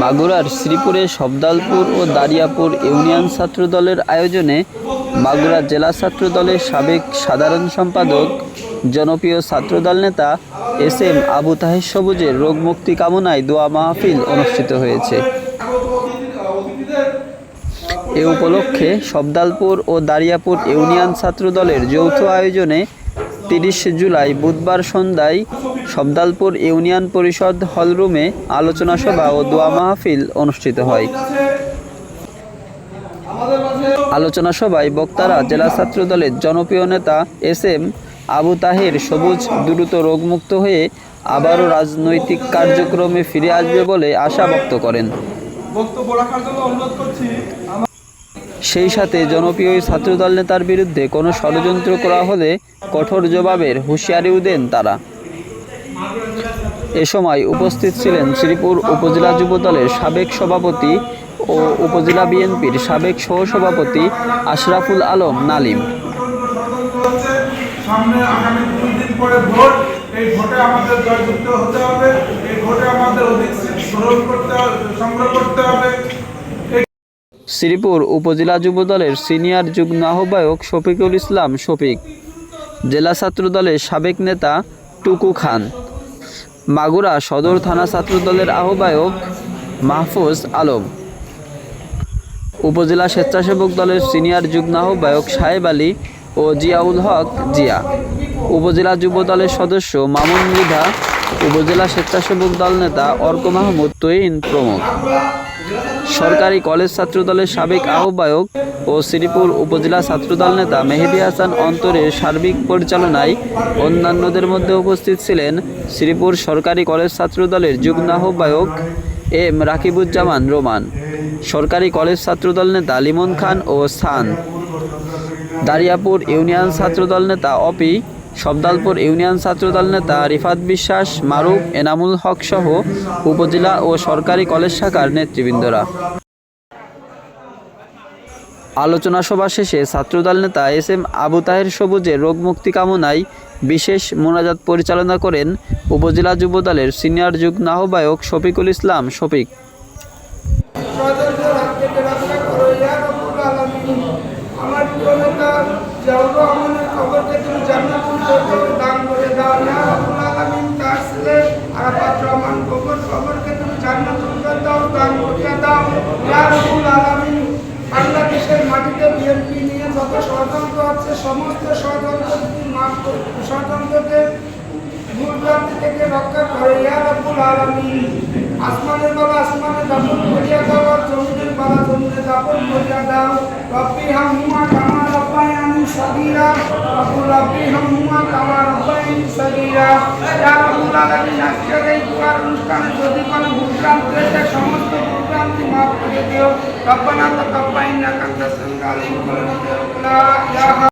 মাগুরার শ্রীপুরে শব্দালপুর ও দারিয়াপুর ইউনিয়ন ছাত্র দলের আয়োজনে মাগুরা জেলা ছাত্র দলের সাবেক সাধারণ সম্পাদক, জনপ্রিয় ছাত্রদল নেতা এস এম আবু তাহের সবুজের রোগ মুক্তি কামনায় দোয়া মাহফিল অনুষ্ঠিত হয়েছে। এ উপলক্ষে শব্দালপুর ও দারিয়াপুর ইউনিয়ন ছাত্র দলের যৌথ আয়োজনে তিরিশ জুলাই বুধবার সন্ধ্যায় শব্দালপুর ইউনিয়ন পরিষদ হলরুমে আলোচনা সভা ও দোয়া মাহফিল অনুষ্ঠিত হয়। আলোচনা সভায় বক্তারা জেলা ছাত্র দলের জনপ্রিয় নেতা এস এম আবু তাহের সবুজ, দ্রুত রোগমুক্ত হয়ে আবারও রাজনৈতিক কার্যক্রমে ফিরে আসবে বলে আশা ব্যক্ত করেন। বক্তব্য রাখার জন্য অনুরোধ করছি সেই সাথে জনপ্রিয় ছাত্রদল নেতার বিরুদ্ধে কোনো ষড়যন্ত্র করা হলে কঠোর জবাবের হুঁশিয়ারিও দেন তারা। এ সময় উপস্থিত ছিলেন শ্রীপুর উপজেলা যুবদলের সাবেক সভাপতি ও উপজেলা বিএনপির সাবেক সহসভাপতি আশরাফুল আলম নালিম। সংগ্রহ করতে হবে। শ্রীপুর উপজেলা যুবদলের সিনিয়র যুগ্ম আহ্বায়ক শফিকুল ইসলাম শফিক, জেলা ছাত্রদলের সাবেক নেতা টুকু খান, মাগুরা সদর থানা ছাত্রদলের আহ্বায়ক মাহফুজ আলম। উপজেলা স্বেচ্ছাসেবক দলের সিনিয়র যুগ্ম আহ্বায়ক সাহেব আলী ও জিয়াউল হক জিয়া। উপজেলা যুব দলের সদস্য মামুন মৃধা, উপজেলা স্বেচ্ছাসেবক দল নেতা অর্ক মাহমুদ, তৈন প্রমুখ। সরকারি কলেজ ছাত্রদলের সাবেক আহ্বায়ক ও শ্রীপুর উপজেলা ছাত্রদল নেতা মেহেদি হাসান অন্তরের সার্বিক পরিচালনায় অন্যান্যদের মধ্যে উপস্থিত ছিলেন শ্রীপুর সরকারি কলেজ ছাত্রদলের যুগ্ম আহ্বায়ক এম রাকিবুজ্জামান রোমান, সরকারি কলেজ ছাত্রদল নেতা লিমন খান ও সান, দারিয়াপুর ইউনিয়ন ছাত্রদল নেতা অপি শব্দালপুর ইউনিয়ন ছাত্রদল নেতা রিফাত বিশ্বাস, মারুফ, এনামুল হক সহ উপজেলা ও সরকারি কলেজ শাখার নেতৃবৃন্দরা। আলোচনা সভা শেষে ছাত্রদল নেতা এস এম আবু তাহের সবুজের রোগমুক্তি কামনায় বিশেষ মোনাজাত পরিচালনা করেন উপজেলা যুবদলের সিনিয়র যুগ্ম আহ্বায়ক শফিকুল ইসলাম। শফিক, আমার খবরকে তুমি জান্নাতুল ফেরদৌস দান করে দাও। ইয়া রব্বুল আলামিন তার ছেলে রহমান খবর খবরকে তুমি জান্নাতুল ফেরদৌস দান করে দাও। ইয়া রব্বুল আলামিন বাংলাদেশের মাটিতে বিএনপি নিয়ে যত ষড়যন্ত্র আছে, সমস্ত ষড়যন্ত্র তুমি মাফ করে, ষড়যন্ত্রকে ভুলভ্রান্তি থেকে রক্ষা করে। ইয়া রব্বুল আলামিন, আসমানের বালা আসমানে দাপন করিয়া দাও, আর জমিনের বালা জমিনে দাপন করিয়া দাও। রব্বি হামহুমা কামা সগীরা রব্বুল রব্বি হামহুমা কামা রব্বায়ানি সগীরা। ইয়া রব্বুল আলামিন, আজকের এই দুয়ার অনুষ্ঠানে যদি কোনো ভুলভ্রান্তি হয়েছে, সমস্ত ভুলভ্রান্তি মাফ করে দিও। রব্বানা তাকাব্বাল ইন্নাকা আনতাস সামিউল আলিম। ওয়া লা ইলাহা